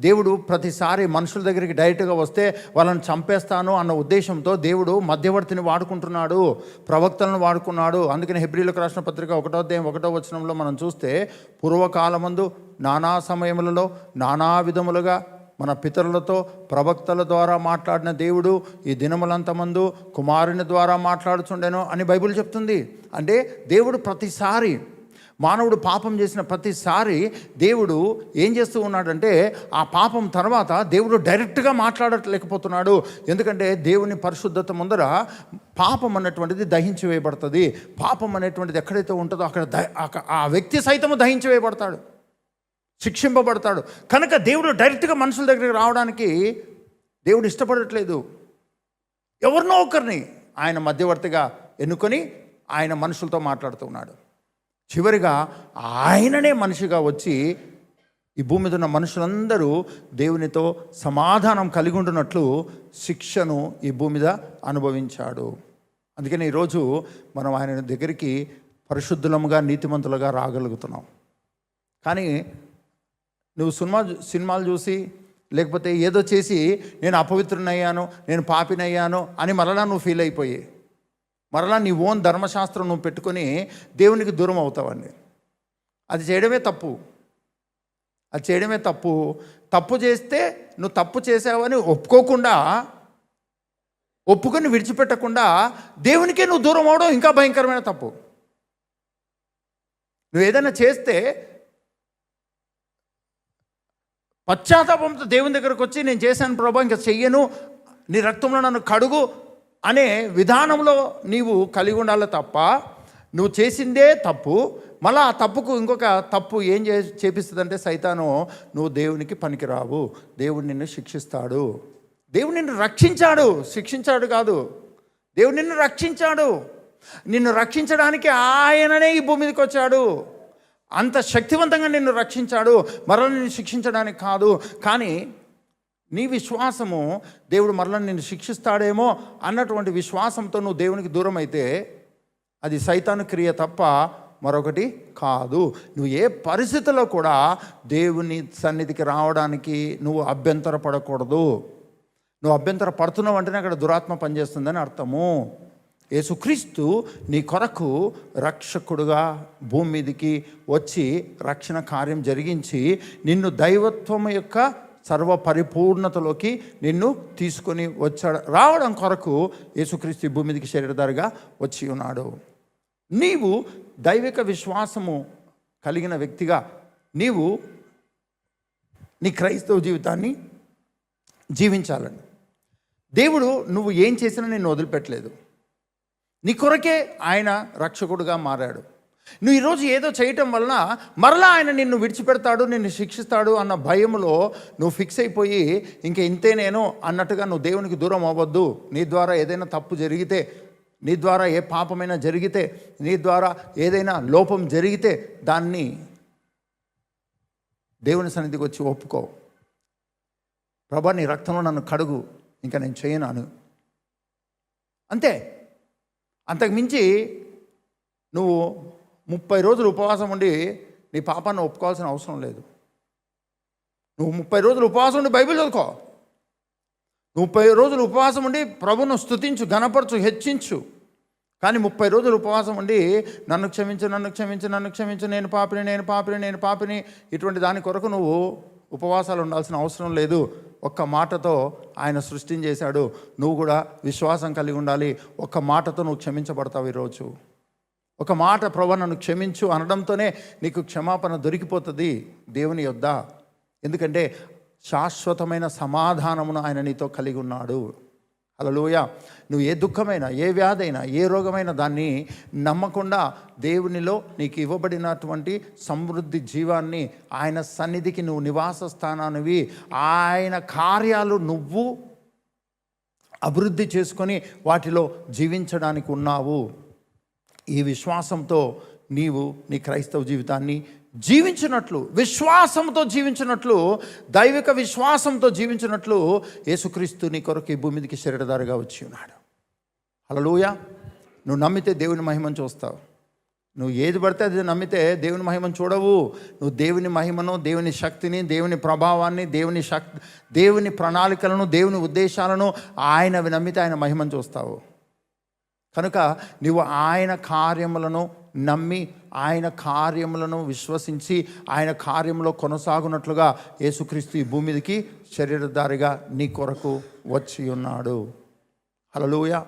దేవుడు ప్రతిసారి మనుషుల దగ్గరికి డైరెక్ట్గా వస్తే వాళ్ళని చంపేస్తాను అన్న ఉద్దేశంతో దేవుడు మధ్యవర్తిని వాడుకుంటున్నాడు ప్రవక్తలను వాడుకున్నాడు. అందుకని హెబ్రిలకు రాసిన పత్రిక ఒకటో అధ్యాయం ఒకటో వచనంలో మనం చూస్తే పూర్వకాలమందు నానా సమయములలో నానా విధములుగా మన పితరులతో ప్రవక్తల ద్వారా మాట్లాడిన దేవుడు ఈ దినములంతమందు కుమారుని ద్వారా మాట్లాడుచుండెను అని బైబిల్ చెప్తుంది. అంటే దేవుడు ప్రతిసారి మానవుడు పాపం చేసిన ప్రతిసారి దేవుడు ఏం చేస్తూ ఉన్నాడంటే ఆ పాపం తర్వాత దేవుడు డైరెక్ట్గా మాట్లాడలేకపోతున్నాడు. ఎందుకంటే దేవుని పరిశుద్ధత ముందర పాపం అన్నటువంటిది దహించి వేయబడుతుంది. పాపం అనేటువంటిది ఎక్కడైతే ఉంటుందో అక్కడ ద- ఆ వ్యక్తి సైతము దహించి వేయబడతాడు. శిక్షింపబడతాడు. కనుక దేవుడు డైరెక్ట్గా మనుషుల దగ్గరికి రావడానికి దేవుడు ఇష్టపడట్లేదు. ఎవరినో ఒకరిని ఆయన మధ్యవర్తిగా ఎన్నుకొని ఆయన మనుషులతో మాట్లాడుతున్నాడు చివరిగా ఆయననే మనిషిగా వచ్చి ఈ భూమి మీద ఉన్న మనుషులందరూ దేవునితో సమాధానం కలిగి ఉంటున్నట్లు శిక్షను ఈ భూమి మీద అనుభవించాడు. అందుకని ఈరోజు మనం ఆయన దగ్గరికి పరిశుద్ధులముగా నీతిమంతులుగా రాగలుగుతున్నాం. కానీ నువ్వు సినిమా సినిమాలు చూసి లేకపోతే ఏదో చేసి నేను అపవిత్రునయ్యాను నేను పాపినయ్యాను అని మరలా నువ్వు ఫీల్ అయిపోయి మరలా నీ ఓన్ ధర్మశాస్త్రం నువ్వు పెట్టుకొని దేవునికి దూరం అవుతావండి. అది చేయడమే తప్పు. అది చేయడమే తప్పు. తప్పు చేస్తే నువ్వు తప్పు చేసావని ఒప్పుకోకుండా ఒప్పుకొని విడిచిపెట్టకుండా దేవునికే నువ్వు దూరం అవడం ఇంకా భయంకరమైన తప్పు. నువ్వు ఏదైనా చేస్తే పశ్చాత్తాపంతో దేవుని దగ్గరకు వచ్చి నేను చేశాను ప్రభా ఇంకా చెయ్యను నీ రక్తంలో నన్ను కడుగు అనే విధానంలో నీవు కలిగి ఉండాలి తప్ప నువ్వు చేసిందే తప్పు. మళ్ళీ ఆ తప్పుకు ఇంకొక తప్పు ఏం చే చేపిస్తుందంటే సైతాను నువ్వు దేవునికి పనికిరావు. దేవుడు నిన్ను శిక్షిస్తాడు. దేవుడు నిన్ను రక్షించాడు. శిక్షించాడు కాదు. దేవుడు నిన్ను రక్షించాడు. నిన్ను రక్షించడానికి ఆయననే ఈ భూమి మీదకి వచ్చాడు. అంత శక్తివంతంగా నిన్ను రక్షించాడు. మరల నిన్ను శిక్షించడానికి కాదు. కానీ నీ విశ్వాసము దేవుడు మరలా నిన్ను శిక్షిస్తాడేమో అన్నటువంటి విశ్వాసంతో నువ్వు దేవునికి దూరం అయితే అది సైతాను క్రియ తప్ప మరొకటి కాదు. నువ్వు ఏ పరిస్థితిలో కూడా దేవుని సన్నిధికి రావడానికి నువ్వు అభ్యంతర పడకూడదు నువ్వు అభ్యంతర పడుతున్నావు అంటేనే అక్కడ దురాత్మ పనిచేస్తుందని అర్థము. యేసుక్రీస్తు నీ కొరకు రక్షకుడుగా భూమి మీదకి వచ్చి రక్షణ కార్యం జరిగించి నిన్ను దైవత్వం యొక్క సర్వ పరిపూర్ణతలోకి నిన్ను తీసుకొని వచ్చాడు. రావడం కొరకు యేసుక్రీస్తు భూమి మీదకి శరీరధారిగా వచ్చి ఉన్నాడు. నీవు దైవిక విశ్వాసము కలిగిన వ్యక్తిగా నీవు నీ క్రైస్తవ జీవితాన్ని జీవించాలని. దేవుడు నువ్వు ఏం చేసినా నేను వదిలిపెట్టలేదు. నీ కొరకే ఆయన రక్షకుడుగా మారాడు. నువ్వు ఈరోజు ఏదో చేయటం వలన మరలా ఆయన నిన్ను విడిచిపెడతాడు నిన్ను శిక్షిస్తాడు అన్న భయంలో నువ్వు ఫిక్స్ అయిపోయి ఇంక ఇంతే నేను అన్నట్టుగా నువ్వు దేవునికి దూరం అవ్వద్దు. నీ ద్వారా ఏదైనా తప్పు జరిగితే నీ ద్వారా ఏ పాపమైనా జరిగితే నీ ద్వారా ఏదైనా లోపం జరిగితే దాన్ని దేవుని సన్నిధికి వచ్చి ఒప్పుకో. ప్రభా నీ రక్తంలో నన్ను కడుగు. ఇంకా నేను చేయను అంతే. అంతకు మించి నువ్వు ముప్పై రోజులు ఉపవాసం ఉండి నీ పాపాన్ని ఒప్పుకోవాల్సిన అవసరం లేదు. నువ్వు ముప్పై రోజులు ఉపవాసం ఉండి బైబిల్ చదువుకో. ముప్పై రోజులు ఉపవాసం ఉండి ప్రభును స్తుతించు గణపరచు హెచ్చించు. కానీ ముప్పై రోజులు ఉపవాసం ఉండి నన్ను క్షమించు నన్ను క్షమించు నన్ను క్షమించు నేను పాపిని నేను పాపిని నేను పాపిని ఇటువంటి దాని కొరకు నువ్వు ఉపవాసాలు ఉండాల్సిన అవసరం లేదు. ఒక్క మాటతో ఆయన సృష్టించేశాడు. నువ్వు కూడా విశ్వాసం కలిగి ఉండాలి. ఒక్క మాటతో నువ్వు క్షమించబడతావు ఈరోజు. ఒక మాట ప్రభు నన్ను క్షమించు అనడంతోనే నీకు క్షమాపణ దొరికిపోతుంది దేవుని యొద్ద. ఎందుకంటే శాశ్వతమైన సమాధానమును ఆయన నీతో కలిగి ఉన్నాడు. అలలోయ నువ్వు ఏ దుఃఖమైనా ఏ వ్యాధైనా ఏ రోగమైనా దాన్ని నమ్మకుండా దేవునిలో నీకు ఇవ్వబడినటువంటి సమృద్ధి జీవాన్ని ఆయన సన్నిధికి నువ్వు నివాస స్థానానివి ఆయన కార్యాలు నువ్వు అభివృద్ధి చేసుకొని వాటిలో జీవించడానికి ఉన్నావు. ఈ విశ్వాసంతో నీవు నీ క్రైస్తవ జీవితాన్ని జీవించినట్లు విశ్వాసంతో జీవించినట్లు దైవిక విశ్వాసంతో జీవించినట్లు యేసుక్రీస్తు నీ కొరకు ఈ భూమిదికి మీదకి శరీరధారిగా వచ్చి ఉన్నాడు. హల్లెలూయా. నువ్వు నమ్మితే దేవుని మహిమను చూస్తావు. నువ్వు ఏది పడితే అది నమ్మితే దేవుని మహిమను చూడవు. నువ్వు దేవుని మహిమను దేవుని శక్తిని దేవుని ప్రభావాన్ని దేవుని శక్తి దేవుని ప్రణాళికలను దేవుని ఉద్దేశాలను ఆయనవి నమ్మితే ఆయన మహిమను చూస్తావు. కనుక నీవు ఆయన కార్యములను నమ్మి ఆయన కార్యములను విశ్వసించి ఆయన కార్యంలో కొనసాగునట్లుగా యేసుక్రీస్తు ఈ భూమి మీదకి శరీరధారిగా నీ కొరకు వచ్చి ఉన్నాడు. హల్లెలూయా.